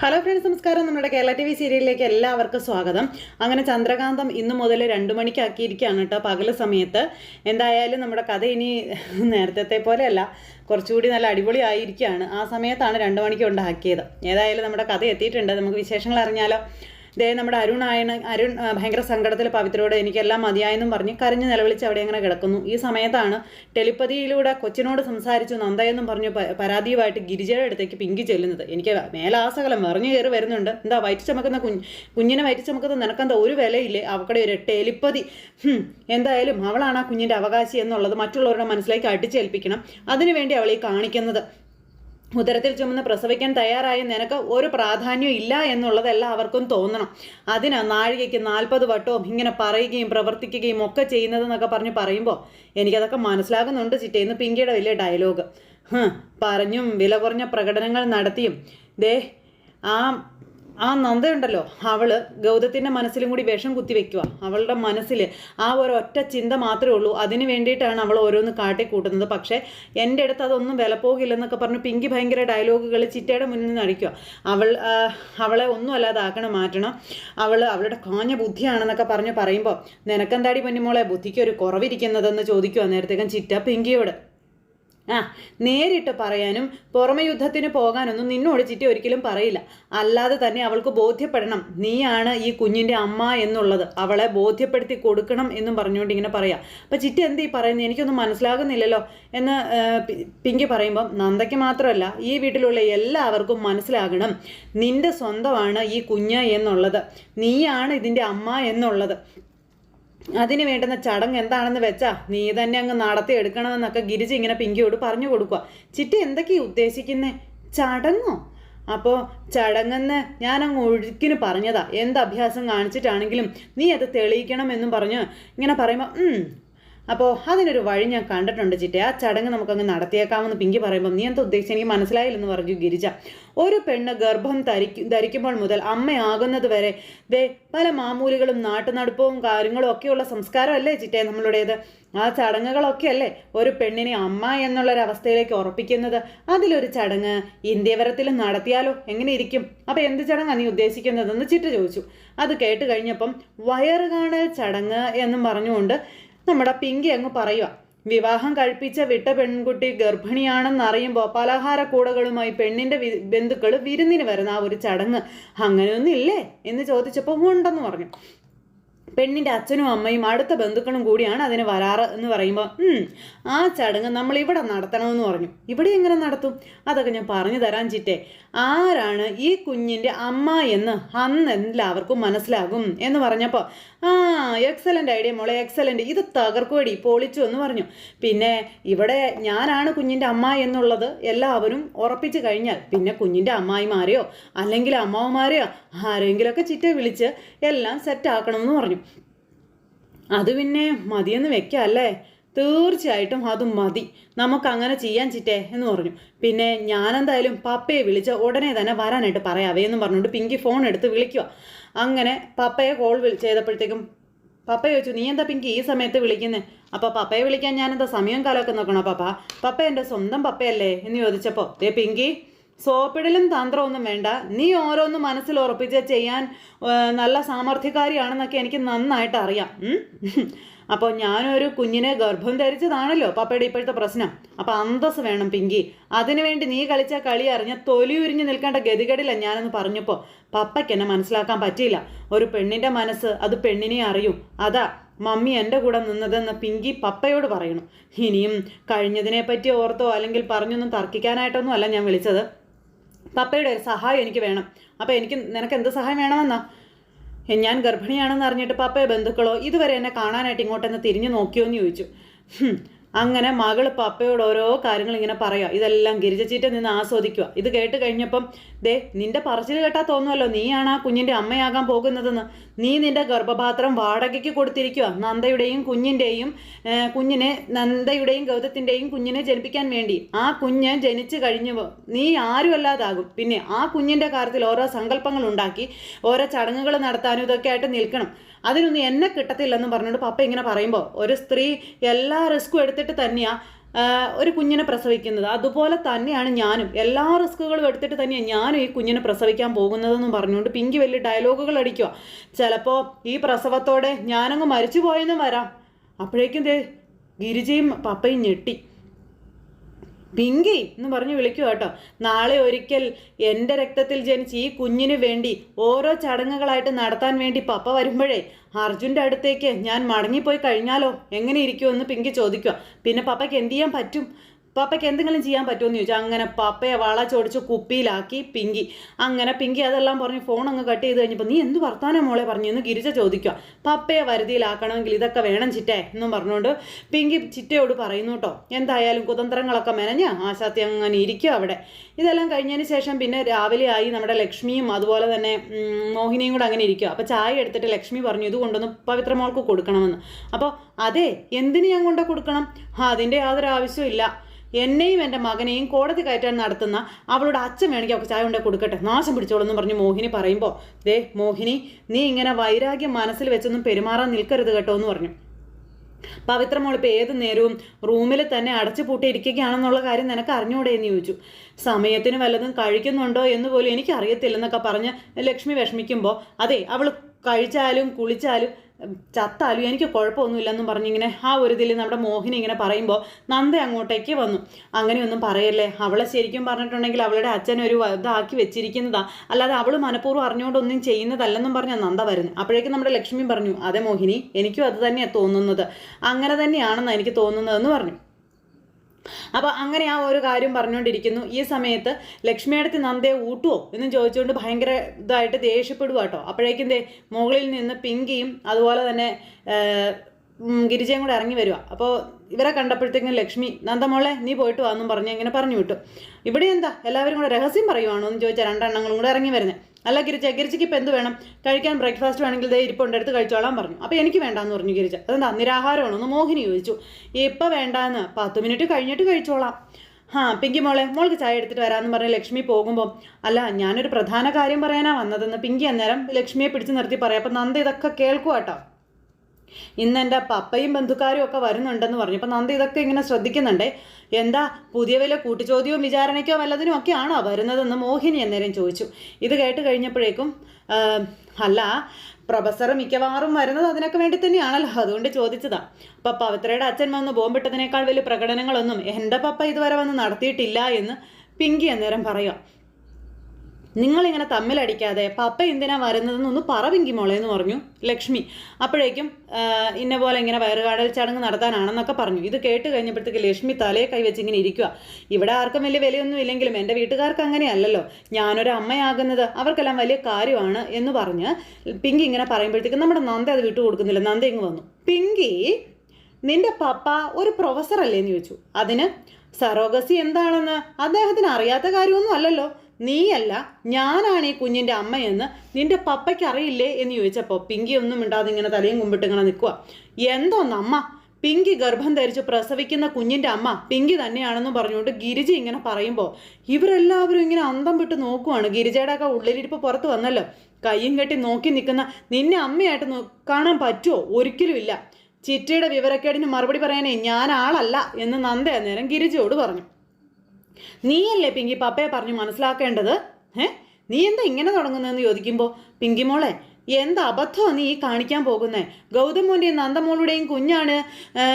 Hello friends നമസ്കാരം. നമ്മുടെ Kerala T V സീരിയലിലേക്ക് എല്ലാവർക്കും സ്വാഗതം. അങ്ങനെ ചന്ദ്രകാന്തം ഇന്ന് മുതൽ രണ്ട് മണിക്കാക്കിയിരിക്കുകയാണ് കേട്ടോ പകൽ സമയത്ത്. എന്തായാലും നമ്മുടെ കഥ ഇനി നേരത്തെ പോലെയല്ല കുറച്ചുകൂടി നല്ല അടിപൊളി ആയിരിക്കുകയാണ്. ആ സമയത്താണ് രണ്ട് മണിക്ക് ഉണ്ടാക്കിയത്. ഏതായാലും നമ്മുടെ കഥ എത്തിയിട്ടുണ്ട്. നമുക്ക് വിശേഷങ്ങൾ അറിഞ്ഞാലോ. ദേ നമ്മുടെ അരുൺ ആയണ് അരുൺ ഭയങ്കര സങ്കടത്തിൽ പവിത്രോട് എനിക്കെല്ലാം മതിയായെന്നും പറഞ്ഞ് കരഞ്ഞ് നിലവിളിച്ച് അവിടെ അങ്ങനെ കിടക്കുന്നു. ഈ സമയത്താണ് ടെലിപ്പതിയിലൂടെ കൊച്ചിനോട് സംസാരിച്ചു നന്ദയെന്നും പറഞ്ഞു പരാതിയുമായിട്ട് ഗിരിജയുടെ അടുത്തേക്ക് പിങ്കി ചെല്ലുന്നത്. എനിക്ക് മേലാസകലം മറിഞ്ഞു കയറി വരുന്നുണ്ട്. എന്താ വയറ്റ് ചമക്കുന്ന കുഞ്ഞ് കുഞ്ഞിനെ വയറ്റ് ചമക്കുന്ന നിനക്കെന്താ ഒരു വിലയില്ലേ? അവക്കടെ ഒരു ടെലിപ്പതി. എന്തായാലും അവളാണ് ആ കുഞ്ഞിന്റെ അവകാശി എന്നുള്ളത് മറ്റുള്ളവരുടെ മനസ്സിലേക്ക് അടിച്ചേൽപ്പിക്കണം. അതിനുവേണ്ടി അവൾ ഈ കാണിക്കുന്നത്. ഉദരത്തിൽ ചുമന്ന് പ്രസവിക്കാൻ തയ്യാറായ നിനക്ക് ഒരു പ്രാധാന്യം ഇല്ല എന്നുള്ളത് എല്ലാവർക്കും തോന്നണം. അതിന് നാഴികയ്ക്ക് നാൽപ്പത് വട്ടവും ഇങ്ങനെ പറയുകയും പ്രവർത്തിക്കുകയും ഒക്കെ ചെയ്യുന്നതെന്നൊക്കെ പറഞ്ഞ് പറയുമ്പോൾ എനിക്കതൊക്കെ മനസ്സിലാകുന്നുണ്ട് ചിറ്റേന്ന് പിങ്കിയുടെ വലിയ ഡയലോഗ്. പറഞ്ഞും വില കുറഞ്ഞ പ്രകടനങ്ങൾ നടത്തിയും. ദേ ആ ആ നന്ദയുണ്ടല്ലോ. അവൾ ഗൗതത്തിന്റെ മനസ്സിലും കൂടി വിഷം കുത്തി വെക്കുക അവളുടെ മനസ്സിൽ ആ ഒരു ഒറ്റ ചിന്ത മാത്രമേ ഉള്ളൂ. അതിന് വേണ്ടിയിട്ടാണ് അവൾ ഓരോന്ന് കാട്ടിക്കൂട്ടുന്നത്. പക്ഷേ എന്റെ അടുത്ത് അതൊന്നും വില പോകില്ലെന്നൊക്കെ പറഞ്ഞ് പിങ്കി ഭയങ്കര ഡയലോഗുകൾ ചിറ്റയുടെ മുന്നിൽ നിന്ന് അടിക്കുക അവൾ അവളെ ഒന്നും അല്ലാതാക്കണം മാറ്റണം. അവൾ അവളുടെ കാഞ്ഞ ബുദ്ധിയാണെന്നൊക്കെ പറഞ്ഞ് പറയുമ്പോൾ നിനക്കെന്താടി പൊന്നിമോളെ ബുദ്ധിക്ക് ഒരു കുറവിരിക്കുന്നതെന്ന് ചോദിക്കുക നേരത്തേക്കും ചിറ്റ പിങ്കിയോട് ആ നേരിട്ട് പറയാനും പുറമെ യുദ്ധത്തിന് പോകാനൊന്നും നിന്നോട് ചിറ്റി ഒരിക്കലും പറയില്ല. അല്ലാതെ തന്നെ അവൾക്ക് ബോധ്യപ്പെടണം. നീയാണ് ഈ കുഞ്ഞിന്റെ അമ്മ എന്നുള്ളത്. അവളെ ബോധ്യപ്പെടുത്തി കൊടുക്കണം എന്നും പറഞ്ഞുകൊണ്ട് ഇങ്ങനെ പറയാം. അപ്പം ചിറ്റി എന്ത് ഈ പറയുന്നത് എനിക്കൊന്നും മനസ്സിലാകുന്നില്ലല്ലോ എന്ന് പിങ്ക് പറയുമ്പം നന്ദയ്ക്ക് മാത്രമല്ല ഈ വീട്ടിലുള്ള എല്ലാവർക്കും മനസ്സിലാകണം. നിന്റെ സ്വന്തമാണ് ഈ കുഞ്ഞ് എന്നുള്ളത്. നീയാണ് ഇതിന്റെ അമ്മ എന്നുള്ളത്. അതിന് വേണ്ടുന്ന ചടങ്ങ് എന്താണെന്ന് വെച്ചാ നീ തന്നെ അങ്ങ് നടത്തി എടുക്കണമെന്നൊക്കെ ഗിരിജ ഇങ്ങനെ പിങ്കിയോട് പറഞ്ഞു കൊടുക്കുക ചിറ്റി എന്തൊക്കെയാ ഉദ്ദേശിക്കുന്നേ? ചടങ്ങോ? അപ്പോൾ ചടങ്ങെന്ന് ഞാൻ അങ്ങ് ഒഴുക്കിന് പറഞ്ഞതാ. എന്ത് അഭ്യാസം കാണിച്ചിട്ടാണെങ്കിലും നീ അത് തെളിയിക്കണം എന്നും പറഞ്ഞ് ഇങ്ങനെ പറയുമ്പോൾ അപ്പോൾ അതിനൊരു വഴി ഞാൻ കണ്ടിട്ടുണ്ട് ചിറ്റേ. ആ ചടങ്ങ് നമുക്കങ്ങ് നടത്തിയേക്കാമെന്ന് പിങ്കി പറയുമ്പോൾ നീ എന്താ ഉദ്ദേശിച്ചത് എനിക്ക് മനസ്സിലായില്ലെന്ന് പറഞ്ഞു ഗിരിജ. ഒരു പെണ്ണ് ഗർഭം ധരിക്കും ധരിക്കുമ്പോൾ മുതൽ അമ്മയാകുന്നത് വരെ ദേ പല മാമൂലികളും നാട്ടുനടുപ്പവും കാര്യങ്ങളും ഒക്കെയുള്ള സംസ്കാരമല്ലേ ചിറ്റേ നമ്മളുടേത്? ആ ചടങ്ങുകളൊക്കെ അല്ലേ ഒരു പെണ്ണിനെ അമ്മ എന്നുള്ളൊരവസ്ഥയിലേക്ക് ഉറപ്പിക്കുന്നത്? അതിലൊരു ചടങ്ങ് ഇന്ത്യവരത്തിൽ നടത്തിയാലോ? എങ്ങനെ ഇരിക്കും? അപ്പോൾ എന്ത് ചടങ്ങാണ് നീ ഉദ്ദേശിക്കുന്നതെന്ന് ചിറ്റ ചോദിച്ചു. അത് കേട്ട് കഴിഞ്ഞപ്പം വയറ് ചടങ്ങ് എന്നും പറഞ്ഞുകൊണ്ട് നമ്മുടെ പിങ്കി അങ്ങ് പറയുക വിവാഹം കഴിപ്പിച്ച വിട്ട പെൺകുട്ടി ഗർഭിണിയാണെന്നറിയുമ്പോൾ പലഹാര കൂടകളുമായി പെണ്ണിന്റെ വി ബന്ധുക്കൾ വിരുന്നിന് വരുന്ന ആ ഒരു ചടങ്ങ് അങ്ങനെയൊന്നും ഇല്ലേ? എന്ന് ചോദിച്ചപ്പോൾ ഉണ്ടെന്ന് പറഞ്ഞു. പെണ്ണിന്റെ അച്ഛനും അമ്മയും അടുത്ത ബന്ധുക്കളും കൂടിയാണ് അതിന് വരാറ് എന്ന് പറയുമ്പോൾ ആ ചടങ്ങ് നമ്മൾ ഇവിടെ നടത്തണമെന്ന് പറഞ്ഞു. ഇവിടെ എങ്ങനെ നടത്തും? അതൊക്കെ ഞാൻ പറഞ്ഞു തരാൻ ചിറ്റേ. ആരാണ് ഈ കുഞ്ഞിന്റെ അമ്മ എന്ന് അന്ന് എല്ലാവർക്കും മനസ്സിലാകും എന്ന് പറഞ്ഞപ്പോൾ ആ എക്സലന്റ് ഐഡിയ മോളെ എക്സലന്റ് ഇത് തകർക്കുവടി പൊളിച്ചു എന്ന് പറഞ്ഞു. പിന്നെ ഇവിടെ ഞാനാണ് കുഞ്ഞിന്റെ അമ്മ എന്നുള്ളത് എല്ലാവരും ഉറപ്പിച്ചു കഴിഞ്ഞാൽ പിന്നെ കുഞ്ഞിന്റെ അമ്മായിമാരെയോ അല്ലെങ്കിൽ അമ്മാവന്മാരെയോ ആരെങ്കിലുമൊക്കെ ചിറ്റ വിളിച്ച് എല്ലാം സെറ്റാക്കണമെന്ന് പറഞ്ഞു. അത് പിന്നെ മതിയെന്ന് വെക്കല്ലേ? തീർച്ചയായിട്ടും അത് മതി. നമുക്ക് അങ്ങനെ ചെയ്യാൻ ചിറ്റേ എന്ന് പറഞ്ഞു. പിന്നെ ഞാനെന്തായാലും പപ്പയെ വിളിച്ച് ഉടനെ തന്നെ വരാനായിട്ട് പറയാവേ എന്നും പറഞ്ഞുകൊണ്ട് പിങ്കി ഫോൺ എടുത്ത് വിളിക്കുക അങ്ങനെ പപ്പയെ കോൾ വിളി ചെയ്തപ്പോഴത്തേക്കും പപ്പ ചോദിച്ചു നീ എന്താ പിങ്കി ഈ സമയത്ത് വിളിക്കുന്നത് അപ്പോൾ പപ്പയെ വിളിക്കാൻ ഞാനെന്താ സമയം കാലമൊക്കെ നോക്കണോ പപ്പ? പപ്പ എന്റെ സ്വന്തം പപ്പയല്ലേ എന്ന് ചോദിച്ചപ്പോൾ ദേ പിങ്കി സോപ്പിടലും തന്ത്രമൊന്നും വേണ്ട. നീ ഓരോന്നും മനസ്സിൽ ഉറപ്പിച്ച് ചെയ്യാൻ നല്ല സാമർഥ്യക്കാരിയാണെന്നൊക്കെ എനിക്ക് നന്നായിട്ട് അറിയാം? അപ്പോൾ ഞാനൊരു കുഞ്ഞിനെ ഗർഭം ധരിച്ചതാണല്ലോ. പപ്പയുടെ ഇപ്പോഴത്തെ പ്രശ്നം. അപ്പോൾ അന്തസ് വേണം പിങ്കി. അതിനുവേണ്ടി നീ കളിച്ച കളി അറിഞ്ഞ തൊലി ഉരിഞ്ഞ് നിൽക്കേണ്ട ഗതികേടില്ല ഞാനെന്ന് പറഞ്ഞപ്പോൾ പപ്പയ്ക്ക് എന്നെ മനസ്സിലാക്കാൻ പറ്റിയില്ല. ഒരു പെണ്ണിന്റെ മനസ്സ് അത് പെണ്ണിനെ അറിയും. അതാ മമ്മി എന്റെ കൂടെ നിന്നതെന്ന് പിങ്കി പപ്പയോട് പറയണം. ഇനിയും കഴിഞ്ഞതിനെ പറ്റി ഓർത്തോ അല്ലെങ്കിൽ പറഞ്ഞൊന്നും തർക്കിക്കാനായിട്ടൊന്നും അല്ല ഞാൻ വിളിച്ചത്. പപ്പയുടെ ഒരു സഹായം എനിക്ക് വേണം. അപ്പോൾ എനിക്ക് നിനക്ക് എന്ത് സഹായം വേണമെന്നാ? ഞാൻ ഗർഭിണിയാണെന്ന് അറിഞ്ഞിട്ട് പപ്പയോ ബന്ധുക്കളോ ഇതുവരെ എന്നെ കാണാനായിട്ട് ഇങ്ങോട്ടെന്ന് തിരിഞ്ഞു നോക്കിയോ എന്ന് ചോദിച്ചു അങ്ങനെ മകൾ പപ്പയോട് ഓരോ കാര്യങ്ങൾ ഇങ്ങനെ പറയുക ഇതെല്ലാം ഗിരിജച്ചീറ്റ നിന്ന് ആസ്വദിക്കുക ഇത് കേട്ട് കഴിഞ്ഞപ്പം ദേ നിന്റെ പറച്ചിൽ കേട്ടാ തോന്നുമല്ലോ നീയാണ് ആ കുഞ്ഞിന്റെ അമ്മയാകാൻ പോകുന്നതെന്ന്. നീ നിന്റെ ഗർഭപാത്രം വാടകയ്ക്ക് കൊടുത്തിരിക്കുക നന്ദയുടെയും കുഞ്ഞിന്റെയും കുഞ്ഞിനെ നന്ദയുടെയും ഗൗതത്തിന്റെയും കുഞ്ഞിനെ ജനിപ്പിക്കാൻ വേണ്ടി. ആ കുഞ്ഞ് ജനിച്ചു കഴിഞ്ഞു നീ ആരും അല്ലാതാകും പിന്നെ ആ കുഞ്ഞിന്റെ കാര്യത്തിൽ ഓരോ സങ്കല്പങ്ങൾ ഉണ്ടാക്കി ഓരോ ചടങ്ങുകൾ നടത്താനും ഇതൊക്കെ ആയിട്ട് നിൽക്കണം. അതിനൊന്നും എന്നെ കിട്ടത്തില്ലെന്ന് പറഞ്ഞുകൊണ്ട് പപ്പ ഇങ്ങനെ പറയുമ്പോൾ ഒരു സ്ത്രീ എല്ലാ റിസ്ക്കും എടുത്തിട്ട് തന്നെയാ ഒരു കുഞ്ഞിനെ പ്രസവിക്കുന്നത്. അതുപോലെ തന്നെയാണ് ഞാനും. എല്ലാ റിസ്കുകളും എടുത്തിട്ട് തന്നെയാണ് ഞാനും ഈ കുഞ്ഞിനെ പ്രസവിക്കാൻ പോകുന്നതെന്നും പറഞ്ഞുകൊണ്ട് പിങ്കി വലിയ ഡയലോഗുകൾ അടിക്കുക ചിലപ്പോൾ ഈ പ്രസവത്തോടെ ഞാനങ്ങ് മരിച്ചു പോയെന്നും വരാം. അപ്പോഴേക്കും ഗിരിജയും പപ്പയും ഞെട്ടി. പിങ്കി എന്ന് പറഞ്ഞ് വിളിക്കുക കേട്ടോ. നാളെ ഒരിക്കൽ എന്റെ രക്തത്തിൽ ജനിച്ച് ഈ കുഞ്ഞിന് വേണ്ടി ഓരോ ചടങ്ങുകളായിട്ട് നടത്താൻ വേണ്ടി പപ്പ വരുമ്പോഴേ അർജുന്റെ അടുത്തേക്ക് ഞാൻ മടങ്ങിപ്പോയി കഴിഞ്ഞാലോ? എങ്ങനെ ഇരിക്കുമെന്ന് പിങ്കി ചോദിക്കുക. പിന്നെ പപ്പയ്ക്ക് എന്ത് ചെയ്യാൻ പറ്റും? പപ്പയ്ക്ക് എന്തെങ്കിലും ചെയ്യാൻ പറ്റുമെന്ന് ചോദിച്ചാൽ അങ്ങനെ പാപ്പയെ വള ചോടിച്ച് കുപ്പിയിലാക്കി പിങ്കി. അങ്ങനെ പിങ്കി അതെല്ലാം പറഞ്ഞ് ഫോൺ അങ്ങ് കട്ട് ചെയ്ത് കഴിഞ്ഞപ്പോൾ നീ എന്ത് വർത്താനം മോളെ പറഞ്ഞു? എന്ന് ഗിരിജ ചോദിക്കുക പപ്പയെ വരുതിയിലാക്കണമെങ്കിൽ ഇതൊക്കെ വേണം ചിറ്റേ എന്നും പറഞ്ഞുകൊണ്ട് പിങ്കി ചിറ്റയോട് പറയുന്നു കേട്ടോ. എന്തായാലും കുതന്ത്രങ്ങളൊക്കെ മെനഞ്ഞ് ആശാത്തി അങ്ങനെ ഇരിക്കുക അവിടെ. ഇതെല്ലാം കഴിഞ്ഞതിന് ശേഷം പിന്നെ രാവിലെ ആയി നമ്മുടെ ലക്ഷ്മിയും അതുപോലെ തന്നെ മോഹിനിയും കൂടെ അങ്ങനെ ഇരിക്കുക അപ്പോൾ ചായ എടുത്തിട്ട് ലക്ഷ്മി പറഞ്ഞു ഇത് കൊണ്ടൊന്ന് പവിത്രമോൾക്ക് കൊടുക്കണമെന്ന്. അപ്പോൾ അതെ എന്തിന് ഞാൻ കൊണ്ട് കൊടുക്കണം? അതിന്റെ യാതൊരു ആവശ്യമില്ല എന്നെയും എന്റെ മകനെയും കോടതി കയറ്റാൻ നടത്തുന്ന അവളുടെ അച്ഛൻ വേണമെങ്കിൽ അവൾക്ക് ചായ കൊണ്ടേ കൊടുക്കട്ടെ. നാശം പിടിച്ചോളെന്ന് പറഞ്ഞ് മോഹിനി പറയുമ്പോൾ ദേ മോഹിനി നീ ഇങ്ങനെ വൈരാഗ്യം മനസ്സിൽ വെച്ചൊന്നും പെരുമാറാൻ നിൽക്കരുത് കേട്ടോ എന്ന് പറഞ്ഞു. പവിത്ര മോളിപ്പോൾ ഏത് നേരവും റൂമിൽ തന്നെ അടച്ചു പൂട്ടിയിരിക്കുകയാണെന്നുള്ള കാര്യം നിനക്ക് അറിഞ്ഞൂടെ എന്ന് ചോദിച്ചു. സമയത്തിന് വല്ലതും കഴിക്കുന്നുണ്ടോ എന്ന് പോലും എനിക്കറിയത്തില്ലെന്നൊക്കെ പറഞ്ഞ് ലക്ഷ്മി വിഷമിക്കുമ്പോൾ അതെ അവൾ കഴിച്ചാലും കുളിച്ചാലും ചത്താലും എനിക്ക് കുഴപ്പമൊന്നുമില്ലെന്നും പറഞ്ഞിങ്ങനെ ആ ഒരു ഇതിൽ നമ്മുടെ മോഹിനി ഇങ്ങനെ പറയുമ്പോൾ നന്ദ അങ്ങോട്ടേക്ക് വന്നു. അങ്ങനെയൊന്നും പറയല്ലേ? അവളെ ശരിക്കും പറഞ്ഞിട്ടുണ്ടെങ്കിൽ അവളുടെ അച്ഛൻ ഒരു ഇതാക്കി വെച്ചിരിക്കുന്നതാ. അല്ലാതെ അവൾ മനഃപൂർവം അറിഞ്ഞുകൊണ്ടൊന്നും ചെയ്യുന്നതല്ലെന്നും പറഞ്ഞാൽ നന്ദ പറഞ്ഞു അപ്പോഴേക്കും നമ്മുടെ ലക്ഷ്മി പറഞ്ഞു അതെ മോഹിനി എനിക്കും അത് തന്നെയാണ് തോന്നുന്നത്. അങ്ങനെ തന്നെയാണെന്നാണ് എനിക്ക് തോന്നുന്നതെന്ന് പറഞ്ഞു. അപ്പോൾ അങ്ങനെ ആ ഒരു കാര്യം പറഞ്ഞുകൊണ്ടിരിക്കുന്നു. ഈ സമയത്ത് ലക്ഷ്മിയടുത്ത് നന്ദേ ഊട്ടുവോ എന്ന് ചോദിച്ചുകൊണ്ട് ഭയങ്കര ഇതായിട്ട് ദേഷ്യപ്പെടുക കേട്ടോ അപ്പോഴേക്കും ദേ മുകളിൽ നിന്ന് പിങ്കിയും അതുപോലെ തന്നെ ഗിരിജയും കൂടെ ഇറങ്ങി വരിക അപ്പോൾ ഇവരെ കണ്ടപ്പോഴത്തേക്കും ലക്ഷ്മി നന്ദമോളെ നീ പോയിട്ട് വാന്നും പറഞ്ഞ് ഇങ്ങനെ പറഞ്ഞു വിട്ടു. ഇവിടെ എന്താ? എല്ലാവരും കൂടെ രഹസ്യം പറയുവാണോ? എന്ന് ചോദിച്ചാൽ രണ്ടെണ്ണങ്ങളും കൂടെ ഇറങ്ങി വരുന്നത് അല്ല ഗിരിജ ഗിരിജയ്ക്ക് ഇപ്പം എന്ത് വേണം? കഴിക്കാൻ ബ്രേക്ക്ഫാസ്റ്റ് വേണമെങ്കിൽ ദേ ഇരിപ്പുണ്ട് എടുത്ത് കഴിച്ചോളാൻ പറഞ്ഞു. അപ്പോൾ എനിക്ക് വേണ്ടാന്ന് പറഞ്ഞു ഗിരിജ. അതെന്താ നിരാഹാരമാണോ എന്ന് മോഹിനി ചോദിച്ചു. ഇപ്പം വേണ്ടാന്ന്. പത്ത് മിനിറ്റ് കഴിഞ്ഞിട്ട് കഴിച്ചോളാം. ഹാ പിങ്കി മോളെ മോൾക്ക് ചായ എടുത്തിട്ട് വരാമെന്ന് പറഞ്ഞ് ലക്ഷ്മി പോകുമ്പോൾ അല്ല ഞാനൊരു പ്രധാന കാര്യം പറയാനാണ് വന്നതെന്ന് പിങ്കി അന്നേരം ലക്ഷ്മിയെ പിടിച്ചു നിർത്തി പറയാം. അപ്പം നന്ദ ഇതൊക്കെ കേൾക്കുക കേട്ടോ ഇന്ന് എന്റെ പപ്പയും ബന്ധുക്കാരും ഒക്കെ വരുന്നുണ്ടെന്ന് പറഞ്ഞു. അപ്പം നന്ദി ഇതൊക്കെ ഇങ്ങനെ ശ്രദ്ധിക്കുന്നുണ്ടേ? എന്താ പുതിയ വില കൂട്ടുചോദ്യവും വിചാരണയ്ക്കോ വല്ലതിനും ഒക്കെ ആണോ വരുന്നതെന്ന് മോഹിനി അന്നേരം ചോദിച്ചു. ഇത് കേട്ട് കഴിഞ്ഞപ്പോഴേക്കും അല്ല പ്രൊഫസർ മിക്കവാറും വരുന്നത് അതിനൊക്കെ വേണ്ടി തന്നെയാണല്ലോ. അതുകൊണ്ട് ചോദിച്ചതാ. അപ്പം പവിത്രയുടെ അച്ഛൻ വന്ന് ബോംബിട്ടതിനേക്കാൾ വലിയ പ്രകടനങ്ങളൊന്നും എന്റെ പപ്പ ഇതുവരെ വന്ന് നടത്തിയിട്ടില്ല എന്ന് പിങ്കി അന്നേരം പറയാം നിങ്ങളിങ്ങനെ തമ്മിലടിക്കാതെ പപ്പ എന്തിനാ വരുന്നതെന്നൊന്ന് പറ പിങ്കി മോളെ എന്ന് പറഞ്ഞു ലക്ഷ്മി. അപ്പോഴേക്കും ഇന്ന പോലെ ഇങ്ങനെ വയറുകാടൽ ചടങ്ങ് നടത്താനാണെന്നൊക്കെ പറഞ്ഞു. ഇത് കേട്ട് കഴിഞ്ഞപ്പോഴത്തേക്ക് ലക്ഷ്മി തലയെ കൈവച്ച് ഇങ്ങനെ ഇരിക്കുക ഇവിടെ ആർക്കും വലിയ വിലയൊന്നും ഇല്ലെങ്കിലും എന്റെ വീട്ടുകാർക്ക് അങ്ങനെയല്ലല്ലോ. ഞാനൊരു അമ്മയാകുന്നത് അവർക്കെല്ലാം വലിയ കാര്യമാണ് എന്ന് പറഞ്ഞ് പിങ്കി ഇങ്ങനെ പറയുമ്പോഴത്തേക്കും നമ്മുടെ നന്ദ അത് വിട്ടു കൊടുക്കുന്നില്ല. നന്ദ ഇങ്ങ് വന്നു. പിങ്കി നിന്റെ പപ്പ ഒരു പ്രൊഫസർ അല്ലേ എന്ന് ചോദിച്ചു. അതിന് സറോഗസി എന്താണെന്ന് അദ്ദേഹത്തിന് അറിയാത്ത കാര്യമൊന്നും അല്ലല്ലോ. നീയല്ല ഞാനാണ് ഈ കുഞ്ഞിന്റെ അമ്മയെന്ന് നിന്റെ പപ്പയ്ക്ക് അറിയില്ലേ എന്ന് ചോദിച്ചപ്പോൾ പിങ്കി ഒന്നും ഇണ്ടാതെ ഇങ്ങനെ തലയും കുമ്പിട്ട് ഇങ്ങനെ നിൽക്കുക എന്തോന്ന് അമ്മ പിങ്കി ഗർഭം ധരിച്ച് പ്രസവിക്കുന്ന കുഞ്ഞിന്റെ അമ്മ പിങ്കി തന്നെയാണെന്ന് പറഞ്ഞുകൊണ്ട് ഗിരിജ ഇങ്ങനെ പറയുമ്പോൾ ഇവരെല്ലാവരും ഇങ്ങനെ അന്തം വിട്ട് നോക്കുവാണ്. ഗിരിജയുടെ ഒക്കെ ഉള്ളിലിരിപ്പ് പുറത്ത് വന്നല്ലോ. കയ്യും കെട്ടി നോക്കി നിൽക്കുന്ന നിന്നെ അമ്മയായിട്ട് കാണാൻ പറ്റുമോ ഒരിക്കലും ഇല്ല. ചിറ്റയുടെ വിവരക്കേടിന് മറുപടി പറയാനേ ഞാൻ ആളല്ല എന്ന് നന്ദ അന്നേരം ഗിരിജയോട് പറഞ്ഞു. നീയല്ലേ പിങ്കി പപ്പയെ പറഞ്ഞു മനസ്സിലാക്കേണ്ടത്? ഏ നീ എന്താ ഇങ്ങനെ തുടങ്ങുന്നതെന്ന് ചോദിക്കുമ്പോൾ പിങ്കി മോളെ എന്ത് അബദ്ധമാണ് നീ കാണിക്കാൻ പോകുന്നത് ഗൗതമോന്റെയും നന്ദമോളുടെയും കുഞ്ഞാണ്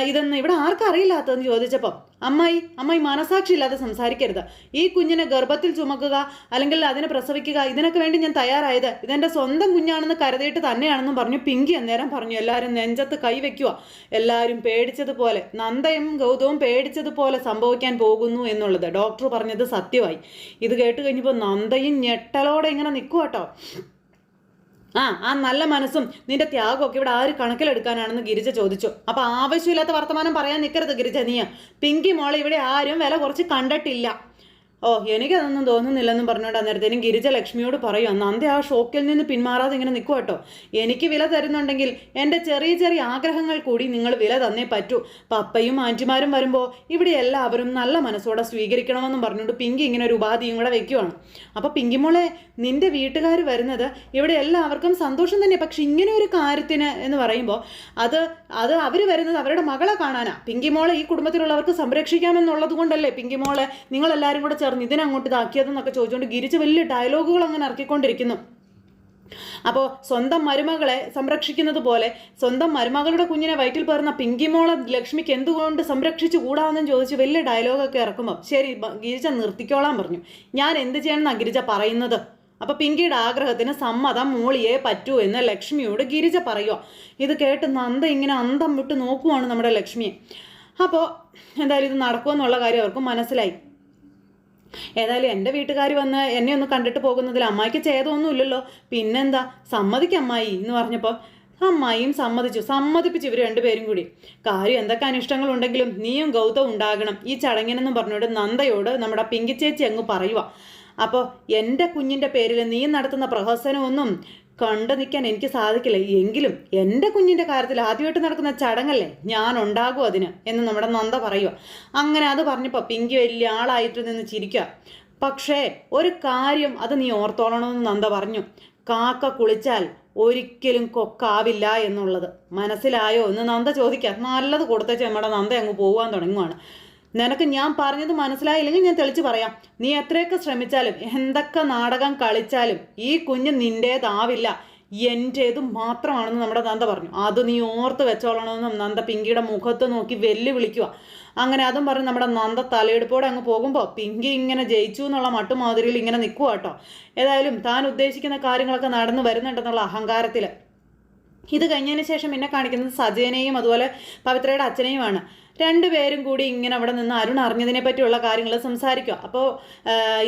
ഇതൊന്നും ഇവിടെ ആർക്കും അറിയില്ലാത്തതെന്ന് ചോദിച്ചപ്പോൾ അമ്മായി അമ്മായി മനസാക്ഷി ഇല്ലാതെ സംസാരിക്കരുത്. ഈ കുഞ്ഞിനെ ഗർഭത്തിൽ ചുമക്കുക അല്ലെങ്കിൽ അതിനെ പ്രസവിക്കുക ഇതിനൊക്കെ വേണ്ടി ഞാൻ തയ്യാറായത് ഇതെന്റെ സ്വന്തം കുഞ്ഞാണെന്ന് കരുതിയിട്ട് തന്നെയാണെന്നും പറഞ്ഞു പിങ്കി അന്നേരം പറഞ്ഞു എല്ലാവരും നെഞ്ചത്ത് കൈവയ്ക്കുക എല്ലാവരും പേടിച്ചതുപോലെ നന്ദയും ഗൗതവും പേടിച്ചതുപോലെ സംഭവിക്കാൻ പോകുന്നു എന്നുള്ളത് ഡോക്ടർ പറഞ്ഞത് സത്യമായി. ഇത് കേട്ട് കഴിഞ്ഞപ്പോൾ നന്ദയും ഞെട്ടലോടെ ഇങ്ങനെ നിൽക്കുക കേട്ടോ ആ ആ നല്ല മനസ്സും നിന്റെ ത്യാഗമൊക്കെ ഇവിടെ ആര് കണക്കിലെടുക്കാനാണെന്ന് ഗിരിജ ചോദിച്ചു. അപ്പൊ ആവശ്യമില്ലാത്ത വർത്തമാനം പറയാൻ നിൽക്കരുത് ഗിരിജ നീ. പിങ്കി മോളെ ഇവിടെ ആരും വില കുറച്ച് കണ്ടിട്ടില്ല. ഓ എനിക്കതൊന്നും തോന്നുന്നില്ലെന്നും പറഞ്ഞുകൊണ്ട് അന്നേരത്തേനും ഗിരിജ ലക്ഷ്മിയോട് പറയും നന്ദി ആ ഷോക്കിൽ നിന്ന് പിന്മാറാതെ ഇങ്ങനെ നിൽക്കുക കേട്ടോ എനിക്ക് വില തരുന്നുണ്ടെങ്കിൽ എന്റെ ചെറിയ ചെറിയ ആഗ്രഹങ്ങൾ കൂടി നിങ്ങൾ വില തന്നേ പറ്റൂ. പപ്പയും ആന്റിമാരും വരുമ്പോൾ ഇവിടെ എല്ലാവരും നല്ല മനസ്സോടെ സ്വീകരിക്കണമെന്നും പറഞ്ഞുകൊണ്ട് പിങ്കി ഇങ്ങനെ ഒരു ഉപാധിയും കൂടെ വെക്കുവാണ്. അപ്പോൾ പിങ്കിമോളെ നിന്റെ വീട്ടുകാർ വരുന്നത് ഇവിടെ എല്ലാവർക്കും സന്തോഷം തന്നെ പക്ഷെ ഇങ്ങനെ ഒരു കാര്യത്തിന് എന്ന് പറയുമ്പോൾ അത് അത് അവർ വരുന്നത് അവരുടെ മകളെ കാണാനാ. പിങ്കിമോളെ ഈ കുടുംബത്തിലുള്ളവർക്ക് സംരക്ഷിക്കാമെന്നുള്ളത് കൊണ്ടല്ലേ പിങ്കിമോളെ നിങ്ങളെല്ലാവരും കൂടെ ചേർന്ന് ഇതിനങ്ങോട്ട് ഇതാക്കിയതെന്നൊക്കെ ചോദിച്ചുകൊണ്ട് ഗിരിച്ച് വലിയ ഡയലോഗുകൾ അങ്ങനെ ഇറക്കിക്കൊണ്ടിരിക്കുന്നു. അപ്പോൾ സ്വന്തം മരുമകളെ സംരക്ഷിക്കുന്നത് പോലെ സ്വന്തം മരുമകളുടെ കുഞ്ഞിനെ വയറ്റിൽ പേർന്ന പിങ്കിമോളെ ലക്ഷ്മിക്ക് എന്തുകൊണ്ട് സംരക്ഷിച്ചു കൂടാമെന്നും ചോദിച്ച് വലിയ ഡയലോഗൊക്കെ ഇറക്കുമ്പോൾ ശരി ഗിരിജ നിർത്തിക്കോളാൻ പറഞ്ഞു. ഞാൻ എന്ത് ചെയ്യണമെന്നാണ് ഗിരിജ പറയുന്നത്? അപ്പോൾ പിങ്കിയുടെ ആഗ്രഹത്തിന് സമ്മതം മോളിയെ പറ്റൂ എന്ന് ലക്ഷ്മിയോട് ഗിരിജ പറയുക ഇത് കേട്ട് നന്ദ ഇങ്ങനെ അന്തം വിട്ട് നോക്കുവാണ് നമ്മുടെ ലക്ഷ്മിയെ. അപ്പോൾ എന്തായാലും ഇത് നടക്കുമെന്നുള്ള കാര്യം അവർക്ക് മനസ്സിലായി. ഏതായാലും എന്റെ വീട്ടുകാർ വന്ന് എന്നെ ഒന്ന് കണ്ടിട്ട് പോകുന്നതിൽ അമ്മായിക്ക് ഛേദമൊന്നുമില്ലല്ലോ. പിന്നെന്താ? സമ്മതിക്ക് അമ്മായി എന്ന് പറഞ്ഞപ്പോൾ അമ്മായിയും സമ്മതിച്ചു. സമ്മതിപ്പിച്ചു ഇവർ രണ്ടുപേരും കൂടി. കാര്യം എന്തൊക്കെ അനിഷ്ടങ്ങളുണ്ടെങ്കിലും നീയും ഗൗതം ഉണ്ടാകണം. ഈ ചടങ്ങിനെന്നും പറഞ്ഞുകൊണ്ട് നന്ദയോട് നമ്മുടെ പിങ്കി ചേച്ചി അങ്ങ് പറയുക അപ്പോൾ എന്റെ കുഞ്ഞിന്റെ പേരിൽ നീ നടത്തുന്ന പ്രഹസനമൊന്നും കണ്ടു നിൽക്കാൻ എനിക്ക് സാധിക്കില്ല. എങ്കിലും എന്റെ കുഞ്ഞിന്റെ കാര്യത്തിൽ ആദ്യമായിട്ട് നടക്കുന്ന ചടങ്ങല്ലേ? ഞാൻ ഉണ്ടാകും അതിന് എന്ന് നമ്മുടെ നന്ദ പറയുക. അങ്ങനെ അത് പറഞ്ഞപ്പോൾ പിങ്കി വലിയ ആളായിട്ട് നിന്ന് ചിരിക്കുക പക്ഷേ ഒരു കാര്യം അത് നീ ഓർത്തോളണമെന്ന് നന്ദ പറഞ്ഞു. കാക്ക കുളിച്ചാൽ ഒരിക്കലും കൊക്കാവില്ല എന്നുള്ളത് മനസ്സിലായോ എന്ന് നന്ദ ചോദിക്കാം. നല്ലത് കൊടുത്തേച്ച് നമ്മുടെ നന്ദ അങ്ങ് പോകാൻ തുടങ്ങുവാണ്. നിനക്ക് ഞാൻ പറഞ്ഞത് മനസ്സിലായില്ലെങ്കിൽ ഞാൻ തെളിച്ച് പറയാം. നീ എത്രയൊക്കെ ശ്രമിച്ചാലും എന്തൊക്കെ നാടകം കളിച്ചാലും ഈ കുഞ്ഞ് നിന്റേതാവില്ല എന്റേത് മാത്രമാണെന്ന് നമ്മുടെ നന്ദ പറഞ്ഞു. അത് നീ ഓർത്ത് വെച്ചോളണമെന്നും നന്ദ പിങ്കിയുടെ മുഖത്ത് നോക്കി വെല്ലുവിളിക്കുക അങ്ങനെ അതും പറഞ്ഞ് നമ്മുടെ നന്ദ തലയെടുപ്പോടെ അങ്ങ് പോകുമ്പോൾ പിങ്കി ഇങ്ങനെ ജയിച്ചു എന്നുള്ള മട്ടുമാതിരിയിൽ ഇങ്ങനെ നിൽക്കുക കേട്ടോ ഏതായാലും താൻ ഉദ്ദേശിക്കുന്ന കാര്യങ്ങളൊക്കെ നടന്നു വരുന്നുണ്ടെന്നുള്ള അഹങ്കാരത്തിൽ ഇത് കഴിഞ്ഞതിന് ശേഷം എന്നെ കാണിക്കുന്നത് സജയനെയും അതുപോലെ പവിത്രയുടെ അച്ഛനെയുമാണ്. രണ്ടുപേരും കൂടി ഇങ്ങനെ അവിടെ നിന്ന് അരുൺ അറിഞ്ഞതിനെ പറ്റിയുള്ള കാര്യങ്ങൾ സംസാരിക്കുക. അപ്പോൾ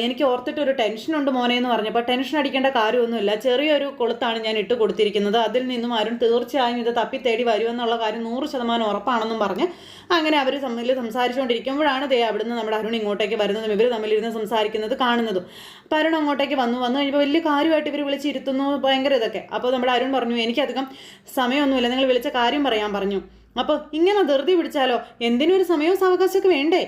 എനിക്ക് ഓർത്തിട്ട് ഒരു ടെൻഷനുണ്ട് മോനെ എന്ന് പറഞ്ഞപ്പോൾ ടെൻഷൻ അടിക്കേണ്ട കാര്യമൊന്നുമില്ല. ചെറിയൊരു കൊളുത്താണ് ഞാൻ ഇട്ട് കൊടുത്തിരിക്കുന്നത്. അതിൽ നിന്നും അരുൺ തീർച്ചയായും ഇത് തപ്പി തേടി വരുമെന്നുള്ള കാര്യം നൂറ് ശതമാനം ഉറപ്പാണെന്നും പറഞ്ഞ് അങ്ങനെ അവർ തമ്മിൽ സംസാരിച്ചുകൊണ്ടിരിക്കുമ്പോഴാണ് ദേ അവിടുന്ന് നമ്മുടെ അരുൺ ഇങ്ങോട്ടേക്ക് വരുന്നതും ഇവർ തമ്മിലിരുന്ന് സംസാരിക്കുന്നത് കാണുന്നതും. അപ്പോൾ അരുൺ അങ്ങോട്ടേക്ക് വന്നു. വന്നു കഴിഞ്ഞപ്പോൾ വലിയ കാര്യമായിട്ട് ഇവർ വിളിച്ചിരുത്തുന്നു ഭയങ്കര ഇതൊക്കെ. അപ്പോൾ നമ്മുടെ അരുൺ പറഞ്ഞു എനിക്കധികം സമയമൊന്നുമില്ല. നിങ്ങൾ വിളിച്ച കാര്യം പറയാൻ പറഞ്ഞു. അപ്പോൾ ഇങ്ങനെ ധൃതി പിടിച്ചാലോ? എന്തിനും ഒരു സമയവും സാവകാശമൊക്കെ വേണ്ടേ?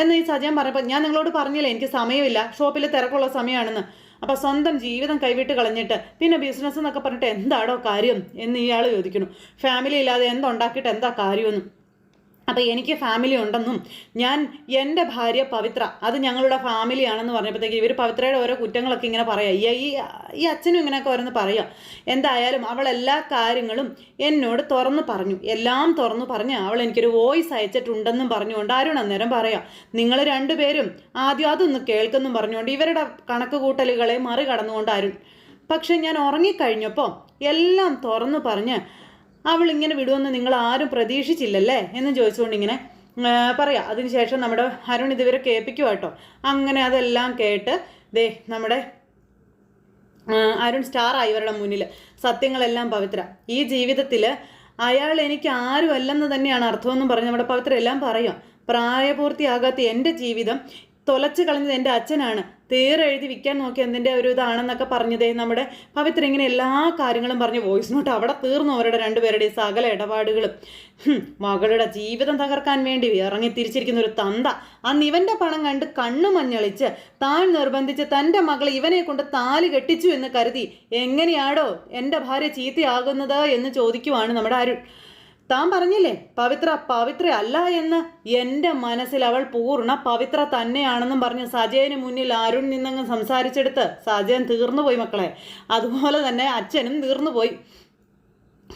എന്ന് ഈ സജയൻ പറഞ്ഞപ്പോൾ ഞാൻ നിങ്ങളോട് പറഞ്ഞില്ലേ എനിക്ക് സമയമില്ല. ഷോപ്പിൽ തിരക്കുള്ള സമയമാണെന്ന്. അപ്പോൾ സ്വന്തം ജീവിതം കൈവിട്ട് കളഞ്ഞിട്ട് പിന്നെ ബിസിനസ് എന്നൊക്കെ പറഞ്ഞിട്ട് എന്താടോ കാര്യം എന്ന് ഇയാൾ ചോദിക്കുന്നു. ഫാമിലി ഇല്ലാതെ എന്തുണ്ടാക്കിയിട്ട് എന്താ കാര്യമെന്നും. അപ്പോൾ എനിക്ക് ഫാമിലി ഉണ്ടെന്നും ഞാൻ എന്റെ ഭാര്യ പവിത്ര അത് ഞങ്ങളുടെ ഫാമിലിയാണെന്ന് പറഞ്ഞപ്പോഴത്തേക്ക് ഇവർ പവിത്രയുടെ ഓരോ കുറ്റങ്ങളൊക്കെ ഇങ്ങനെ പറയാം. ഈ ഈ അച്ഛനും ഇങ്ങനെയൊക്കെ ഓരോന്ന് പറയാം. എന്തായാലും അവൾ എല്ലാ കാര്യങ്ങളും എന്നോട് തുറന്ന് പറഞ്ഞു. എല്ലാം തുറന്നു പറഞ്ഞ് അവൾ എനിക്കൊരു വോയിസ് അയച്ചിട്ടുണ്ടെന്നും പറഞ്ഞുകൊണ്ട് അരുൺ അന്നേരം പറയാം നിങ്ങൾ രണ്ടുപേരും ആദ്യം അതൊന്ന് കേൾക്കെന്നും പറഞ്ഞുകൊണ്ട് ഇവരുടെ കണക്ക് കൂട്ടലുകളെ മറികടന്നുകൊണ്ട് അരുൺ. പക്ഷെ ഞാൻ ഉറങ്ങിക്കഴിഞ്ഞപ്പോൾ എല്ലാം തുറന്നു പറഞ്ഞ് അവൾ ഇങ്ങനെ വിടുമെന്ന് നിങ്ങൾ ആരും പ്രതീക്ഷിച്ചില്ലല്ലേ? എന്ന് ചോദിച്ചുകൊണ്ട് ഇങ്ങനെ പറയാം. അതിനുശേഷം നമ്മുടെ അരുൺ ഇതുവരെ കേൾപ്പിക്കുക കേട്ടോ. അങ്ങനെ അതെല്ലാം കേട്ട് ദേ നമ്മുടെ അരുൺ സ്റ്റാർ ഇവരുടെ മുന്നിൽ. സത്യങ്ങളെല്ലാം പവിത്ര. ഈ ജീവിതത്തിൽ അയാൾ എനിക്ക് ആരും അല്ലെന്ന് തന്നെയാണ് അർത്ഥമെന്നും പറഞ്ഞ് നമ്മുടെ പവിത്ര എല്ലാം പറയാം പ്രായപൂർത്തിയാകാത്ത എന്റെ ജീവിതം തുലച്ചു കളഞ്ഞത് എന്റെ അച്ഛനാണ്. തേരെഴുതി വിൽക്കാൻ നോക്കി എന്തിന്റെ ഒരു ഇതാണെന്നൊക്കെ പറഞ്ഞതേ നമ്മുടെ പവിത്ര ഇങ്ങനെ എല്ലാ കാര്യങ്ങളും പറഞ്ഞ് വോയിസ് നോട്ട് അവിടെ തീർന്നു അവരുടെ രണ്ടുപേരുടെ സകല ഇടപാടുകളും. മകളുടെ ജീവിതം തകർക്കാൻ വേണ്ടി ഇറങ്ങി തിരിച്ചിരിക്കുന്ന ഒരു തന്ത. അന്ന് ഇവന്റെ പണം കണ്ട് കണ്ണു മഞ്ഞളിച്ച് താൻ നിർബന്ധിച്ച് തന്റെ മകളെ ഇവനെ കൊണ്ട് താലി കെട്ടിച്ചു എന്ന് കരുതി. എങ്ങനെയാടോ എന്റെ ഭാര്യ ചീത്തയാകുന്നത് എന്ന് ചോദിക്കുവാണ് നമ്മുടെ അരുൺ. താൻ പറഞ്ഞില്ലേ പവിത്ര പവിത്ര അല്ല എന്ന്? എന്റെ മനസ്സിൽ അവൾ പൂർണ പവിത്ര തന്നെയാണെന്നും പറഞ്ഞ് സജയന് മുന്നിൽ അരുൺ നിന്നങ്ങ് സംസാരിച്ചെടുത്ത് സജയൻ തീർന്നുപോയി മക്കളെ. അതുപോലെ തന്നെ അച്ഛനും തീർന്നുപോയി.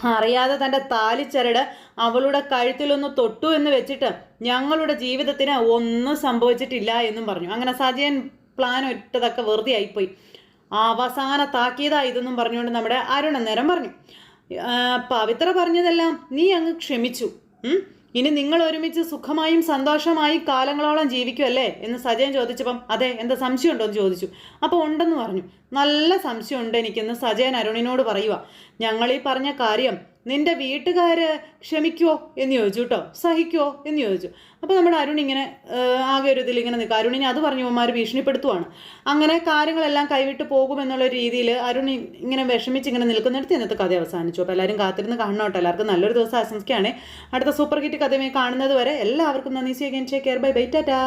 അറിയാതെ തന്റെ താലിച്ചരട് അവളുടെ കഴുത്തിലൊന്ന് തൊട്ടു എന്ന് വെച്ചിട്ട് ഞങ്ങളുടെ ജീവിതത്തിന് ഒന്നും സംഭവിച്ചിട്ടില്ല എന്നും പറഞ്ഞു. അങ്ങനെ സജയൻ പ്ലാൻ ഇട്ടതൊക്കെ വെറുതെ ആയിപ്പോയി. അവസാന താക്കീതാ ഇതെന്നും പറഞ്ഞുകൊണ്ട് നമ്മുടെ അരുൺ അന്നേരം പറഞ്ഞു. പവിത്ര പറഞ്ഞതെല്ലാം നീ അങ്ങ് ക്ഷമിച്ചു. ഇനി നിങ്ങൾ ഒരുമിച്ച് സുഖമായും സന്തോഷമായി കാലങ്ങളോളം ജീവിക്കുമല്ലേ എന്ന് സജയൻ ചോദിച്ചപ്പം അതെ എന്താ സംശയമുണ്ടോ എന്ന് ചോദിച്ചു. അപ്പോൾ ഉണ്ടെന്ന് പറഞ്ഞു. നല്ല സംശയമുണ്ട് എനിക്കെന്ന് സജയൻ അരുണിനോട് പറയുക ഞങ്ങൾ ഈ പറഞ്ഞ കാര്യം നിന്റെ വീട്ടുകാർ ക്ഷമിക്കുമോ എന്ന് ചോദിച്ചു കേട്ടോ. സഹിക്കുമോ എന്ന് ചോദിച്ചു. അപ്പോൾ നമ്മുടെ അരുൺ ഇങ്ങനെ ആകെ ഒരു ഇതിൽ ഇങ്ങനെ നിൽക്കുക. അരുണിനെ അത് പറഞ്ഞു ഉമ്മാർ ഭീഷണിപ്പെടുത്തുവാണ്. അങ്ങനെ കാര്യങ്ങളെല്ലാം കൈവിട്ട് പോകുമെന്നുള്ള രീതിയിൽ അരുൺ ഇങ്ങനെ വിഷമിച്ച് ഇങ്ങനെ നിൽക്കുന്നിടത്ത് ഇന്നത്തെ കഥ അവസാനിച്ചു. അപ്പോൾ എല്ലാവരും കാത്തിരുന്ന് കാണണം കേട്ടോ. എല്ലാവർക്കും നല്ലൊരു ദിവസം ആശംസിക്കുകയാണ്. അടുത്ത സൂപ്പർ ഹിറ്റ് കഥയുമായി കാണുന്നത് വരെ എല്ലാവർക്കും നന്ദി. സ്വീകരിച്ച് കെയർ ബൈ ബൈ ടാറ്റാ